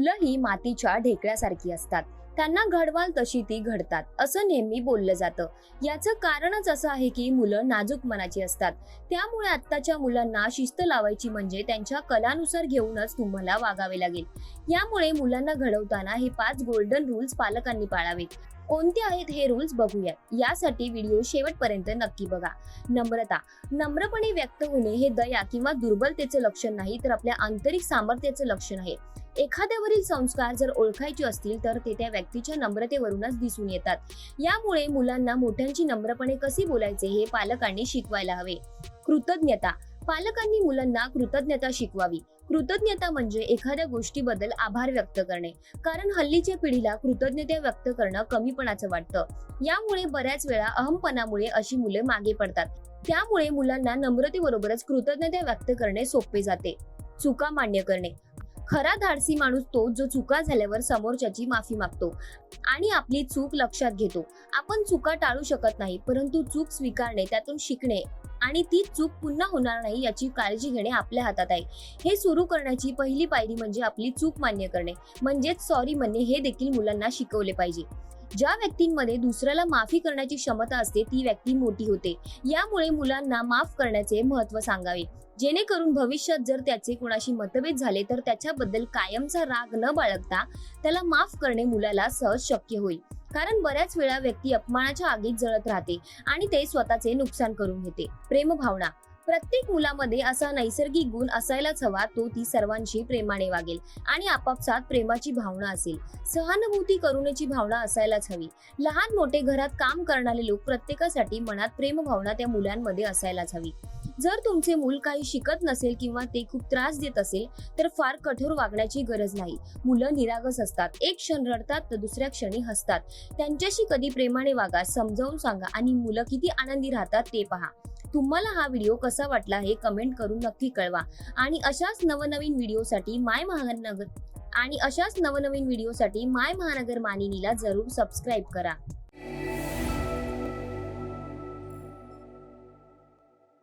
मुलं ही मातीच्या ढेकळ्यासारखी असतात. त्यांना घडवाल तशी ती घडतात असं नेहमी बोललं जातं. याचं कारणच असं आहे की मुलं नाजूक मनाची असतात. त्यामुळे आत्ताच्या मुलांना शिस्त लावायची म्हणजे त्यांच्या कलानुसार घेऊनच तुम्हाला वागावे लागेल. यामुळे मुलांना घडवताना हे पाच गोल्डन रूल्स पालकांनी पाळावेत. कोणते आहेत हे रूल्स बघूयात. यासाठी व्हिडिओ शेवटपर्यंत नक्की बघा. नम्रता. नम्रपणे व्यक्त होणे हे दया किंवा दुर्बलतेचे लक्षण नाही तर आपल्या आंतरिक सामर्थ्याचे लक्षण आहे. एखाद्यावरील संस्कार जर ओळखायचे असतील तर ते त्या व्यक्तीच्या नम्रतेवरूनच दिसून येतात. यामुळे मुलांना मोठ्यांची नम्रपणे कसे बोलायचे हे पालकांनी शिकवायला हवे. कृतज्ञता. पालकांनी मुलांना कृतज्ञता शिकवावी. कृतज्ञता म्हणजे एखाद्या गोष्टीबद्दल आभार व्यक्त करणे. कारण हल्लीच्या पिढीला कृतज्ञता व्यक्त करणं कमीपणाचं वाटतं. यामुळे बऱ्याच वेळा अहमपणामुळे अशी मुले मागे पडतात. त्यामुळे मुलांना नम्रतेबरोबरच कृतज्ञता व्यक्त करणे सोपे जाते. चुका मान्य करणे. खरा धाडसी माणूस तो जो चुका झाल्यावर समोरच्याची माफी मागतो आणि आपली चूक लक्षात घेतो. आपण चुका टाळू शकत नाही परंतु चूक स्वीकारणे त्यातून शिकणे आणि ती चूक पुन्हा होणार नाही याची काळजी घेणे आपल्या हातात आहे. हे सुरू करण्याची पहिली पायरी म्हणजे आपली चूक मान्य करणे. म्हणजेच सॉरी म्हणणे हे देखील मुलांना शिकवले पाहिजे. ज्या व्यक्तींमध्ये दुसऱ्याला माफी करण्याची क्षमता असते ती व्यक्ती मोठी होते. यामुळे मुलांना माफ करण्याचे महत्त्व सांगावे. जेणेकरून भविष्यात जर त्याचे कोणाशी मतभेद झाले तर त्याच्याबद्दल कायमचा राग न बाळगता त्याला माफ करणे मुलाला सहज शक्य होईल. कारण बऱ्याच वेळा व्यक्ती अपमानाच्या आगीत जळत राहते आणि ते स्वतःचे नुकसान करून घेते. प्रेमभावना. प्रत्येक मुलामध्ये असा नैसर्गिक गुण असायलाच हवा तो ती सर्वांशी प्रेमाने वागेल आणि आपापसात प्रेमाची भावना असेल. सहानुभूती करुणेची भावना असायलाच हवी. लहान मोठे घरात काम करणारे लोक प्रत्येकासाठी मनात प्रेमभावना त्या मुलांमध्ये असायलाच हवी. जर तुमचे मूल काही शिकत नसेल किंवा ते खूप त्रास देत असेल तर फार कठोर वागण्याची गरज नाही. मुलं निरागस असतात. एक क्षण रडतात तर दुसऱ्या क्षणी हसतात. त्यांच्याशी कधी प्रेमाने वागा समजावून सांगा आणि मुलं किती आनंदी राहतात ते पहा. तुम्हाला हा व्हिडिओ कसा वाटला हे कमेंट करून नक्की कळवा. आणि अशाच नवनवीन व्हिडिओसाठी माय महानगर आणि अशाच नवनवीन व्हिडिओसाठी माय महानगर मानिनीला जरूर सबस्क्राईब करा.